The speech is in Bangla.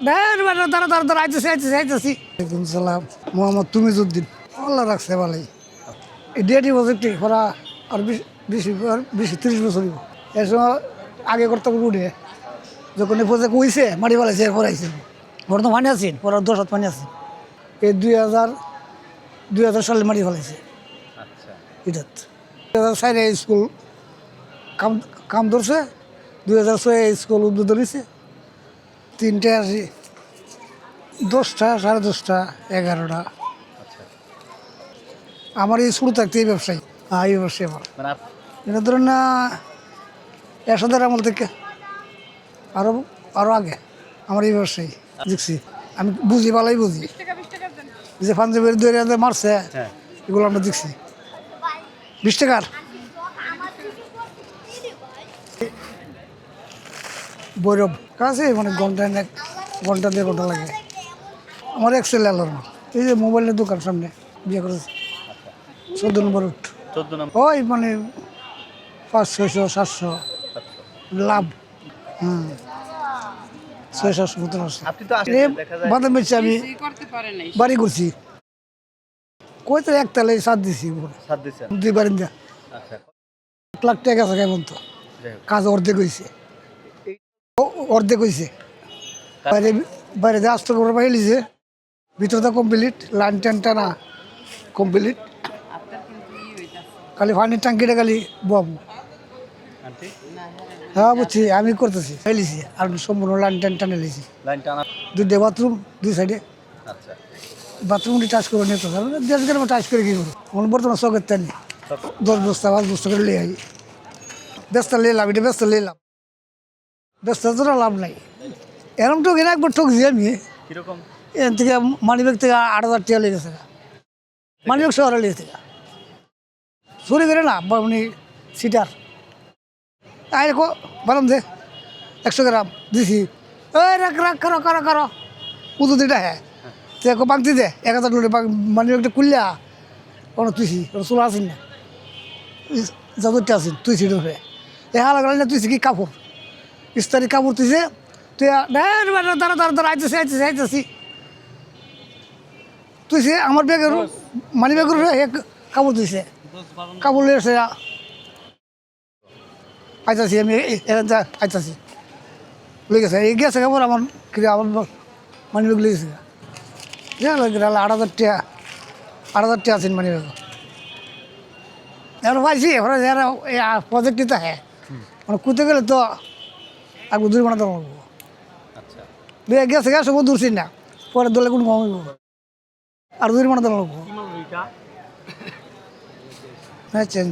দাঁড়া দাঁড়া দাঁড়া দাঁড়া আইতেছি আইতেছি আইতেছি। ওয়ালাইকুম সালাম। মোহাম্মদ তুমিজুদ্দিন আল্লাহ রাখছে ভালোই। এই ডেটি প্রজেক্টে ওরা আর বেশি বেশি আর তিরিশ বছর এর সময় আগে করতাম উঠে যখন এই প্রজেক্ট হইছে মাটি ফেলাইছে এরপর আইছে। ওরা তো পানি আছে ওরা দশ হাত পানি আছে। এই দুই হাজার দুই হাজার সালে মাটি ফেলাইছে আচ্ছা। এটাত দুই হাজার চারে স্কুল কাম কাম ধরছে। দুই হাজার ছয় স্কুল উদ্বোধন হয়েছে তিনটে আসি। দশটা সাড়ে দশটা এগারোটা। আচ্ছা। আমার এই শুরু থাকতে এই ব্যবসায়ী। হ্যাঁ এই ব্যবসায়ী আমার। মানে এটা ধরেন না এরশাদের আমল থেকে আরও আরও আগে আমার এই ব্যবসায়ী। দেখছি আমি বুঝি ভালোই বুঝি। যে পাঞ্জাবের দুই হাজার মারছে হ্যাঁ। এগুলো আমরা দেখছি। বিশ টাকার? বৈরব কাছে মানে ঘণ্টা এক ঘণ্টা দেড় ঘণ্টা লাগে। আমার এক ছেলে আলোর এই যে মোবাইলের দোকান সামনে বিয়ে করেছে। চোদ্দ নম্বর উঠ চোদ্দ নম্বর। ওই মানে পাঁচ ছয়শো সাতশো লাভ। হুম। ছয় সাতশো মতন আছে আপনি তো আসেন এ দেখা যায়। বাদাম বেচছি আমি করতে পারে নাই। বাড়ি করছি কই তো একতালে সাত দিছি দুই বারিন্দা। আচ্ছা। এক লাখ টাকা আছে কেমন তো। কাজ অর্ধেক হয়েছে অর্ধেক হয়েছে বাইরে বাইরে দিয়ে আস্ত করে পাইলিছে ভিতরটা কমপ্লিট লাইন টান টানা কমপ্লিট খালি পানির ট্যাঙ্কিটা খালি বম। হ্যাঁ বুঝছি আমি করতেছি ফেলিছি আর সম্পূর্ণ লাইন টান টানে লিছি লাইন টানা। দুইটা বাথরুম দুই সাইডে বাথরুমটি টাচ করে নিতে হবে দেশ গ্রামে টাচ করে কি করব আমার বর্তমানে চকের টানি। দশ বস্তা পাঁচ বস্তা করে লিয়ে আই। ব্যস্ত লিলাম এটা ব্যস্ত লিলাম ব্যস্ত লাভ নাই। এরম ঠক এনে একবার ঠকছি আমি। কীরকম? এখান থেকে মানিব্যাগ থেকে আট হাজার টাকা লেগেছে মানিব্যাগ শহরে লেগেছে চুরি করে না মানে সিটার আয় কো বললাম দে একশো গ্রাম দিছি। ওই রাখ রাখ করো করো করো। উদু দিটা হ্যাঁ তুই একো বাংতি দে এক হাজার লোটে মানিব্যাগটা কুললা কোনো তুইছি কোনো চুলা আসিন না। যাদুরটা আসিন তুইছি ডোরে এ হালা গেল না তুইছি কি কাপড়? ইস্তারি কাপড় তুইছে তুই দাঁড়া দাঁড়া দাঁড়া আইতেছি আইতেছি আইতেছি। তুইছে আমার ব্যাগের মানি ব্যাগের এক কাপড় তুইছে কাপড় লিয়ে আসে আইতাছি আমি আইতাছি। লই গেছে এই গেছে কাপড় আমার কি আমার মানি ব্যাগ আট হাজার টাকা আট হাজার টাকা আছেন মানি ব্যাগ। এবার পাইছি এবার যারা প্রজেক্ট নিতে হ্যাঁ। মানে কুতে গেলে তো আগে দূর বানাতে পারব দুই এক গেছে গেছে দূর চিন না। পরে দলে কোন কম হইব আর দূর বানাতে পারব হ্যাঁ চেঞ্জ